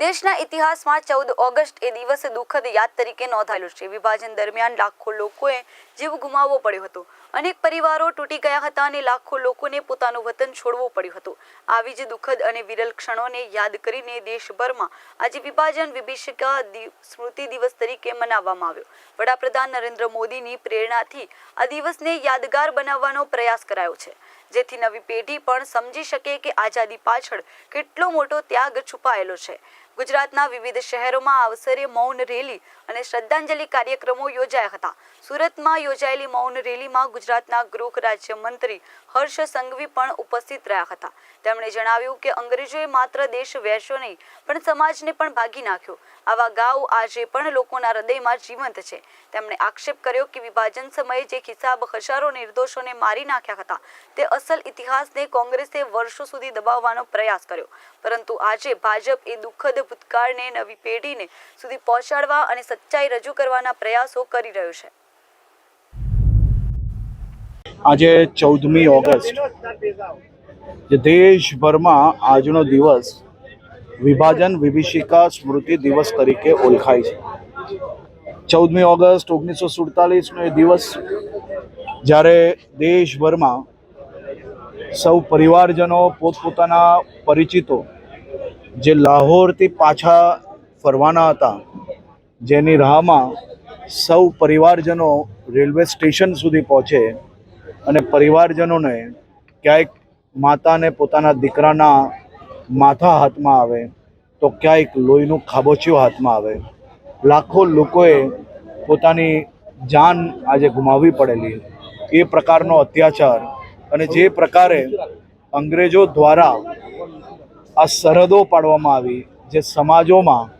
દેશના ઇતિહાસમાં ચૌદ ઓગસ્ટ એ દિવસ દુઃખદ યાદ તરીકે નોંધાયેલું છે. વિભાજન દરમિયાન લાખો લોકોએ જીવ ગુમાવવો પડ્યો હતો. અનેક પરિવારો તૂટી ગયા હતા અને લાખો લોકોને પોતાનું વતન છોડવું પડ્યું હતું. આવી જ દુઃખદ અને વિરલ ક્ષણોને યાદ કરીને દેશભરમાં આજે વિભાજન વિભીષિકા સ્મૃતિ દિવસ તરીકે મનાવવામાં આવ્યો. વડાપ્રધાન નરેન્દ્ર મોદીની પ્રેરણાથી આ દિવસને યાદગાર બનાવવાનો પ્રયાસ કરાયો છે. જેથી નવી પેઢી પણ સમજી શકે કે આઝાદી પાછળ કેટલો મોટો ત્યાગ છુપાયેલો છે. ગુજરાતના વિવિધ શહેરોમાં અવસરે મૌન રેલી અને શ્રદ્ધાંજલિ કાર્યક્રમો યોજાયા હતા. સુરતમાં યોજાયેલી મૌન રેલીમાં ગુજરાતના ગૃહ રાજ્ય મંત્રી હર્ષ સંઘવી પણ ઉપસ્થિત રહ્યા હતા. તેમણે જણાવ્યું કે અંગ્રેજોએ માત્ર દેશ વહેશો નહીં, પણ સમાજને પણ ભાગી નાખ્યો. આવા ગાઉ આજે પણ લોકોના હૃદયમાં જીવંત છે. તેમણે આક્ષેપ કર્યો કે વિભાજન સમયે જે ખિસાબ હજારો નિર્દોષોને મારી નાખ્યા હતા, તે અસલ ઇતિહાસને કોંગ્રેસે વર્ષો સુધી દબાવવાનો પ્રયાસ કર્યો. પરંતુ આજે ભાજપ એ દુઃખદ ભૂતકાળને નવી પેઢીને સુધી પહોંચાડવા અને સચ્ચાઈ રજૂ કરવાના પ્રયાસો કરી રહ્યો છે. આજે ચૌદમી ઓગસ્ટ દેશભરમાં આજનો દિવસ વિભાજન વિભીષિકા સ્મૃતિ દિવસ તરીકે ઓળખાય છે. ચૌદમી ઓગસ્ટ ઓગણીસો સુડતાલીસનો એ દિવસ જ્યારે દેશભરમાં સૌ પરિવારજનો પોતપોતાના પરિચિતો જે લાહોરથી પાછા ફરવાના હતા, જેની રાહમાં સૌ પરિવારજનો રેલવે સ્ટેશન સુધી પહોંચે અને પરિવારજનોને ક્યાંક માતાને પોતાના દીકરાના માથા હાથમાં આવે, તો ક્યાંક લોહીનું ખાબોચિયું હાથમાં આવે. લાખો લોકોએ પોતાની જાન આજે ગુમાવવી પડેલી. એ પ્રકારનો અત્યાચાર અને જે પ્રકારે અંગ્રેજો દ્વારા આ સરહદો પાડવામાં આવી, જે સમાજોમાં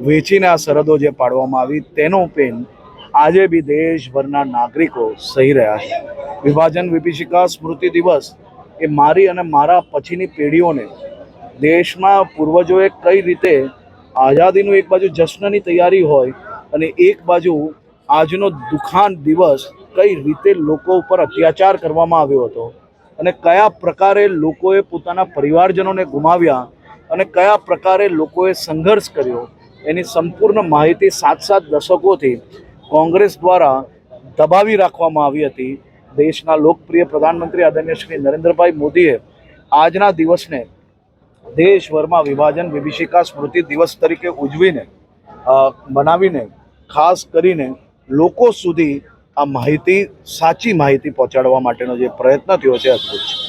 વેચીને આ સરહદો જે પાડવામાં આવી, તેનો પેન આજે બી દેશભરના નાગરિકો સહી રહ્યા છે. વિભાજન વિભીષિકા સ્મૃતિ દિવસ એ મારી અને મારા પછીની પેઢીઓને દેશમાં પૂર્વજોએ કઈ રીતે આઝાદીનું એક બાજુ જશ્નની તૈયારી હોય અને એક બાજુ આજનો દુખાન દિવસ કઈ રીતે લોકો ઉપર અત્યાચાર કરવામાં આવ્યો હતો અને કયા પ્રકારે લોકોએ પોતાના પરિવારજનોને ગુમાવ્યા અને કયા પ્રકારે લોકોએ સંઘર્ષ કર્યો, એની સંપૂર્ણ માહિતી સાત સાત દશકોથી કોંગ્રેસ દ્વારા દબાવી રાખવામાં આવી હતી. દેશના લોકપ્રિય પ્રધાનમંત્રી આદરણીય શ્રી નરેન્દ્રભાઈ મોદીએ આજના દિવસને દેશભરમાં વિભાજન વિભીષિકા સ્મૃતિ દિવસ તરીકે ઉજવીને મનાવીને, ખાસ કરીને લોકો સુધી આ માહિતી સાચી માહિતી પહોંચાડવા માટેનો જે પ્રયત્ન થયો છે અદ્ભુત છે.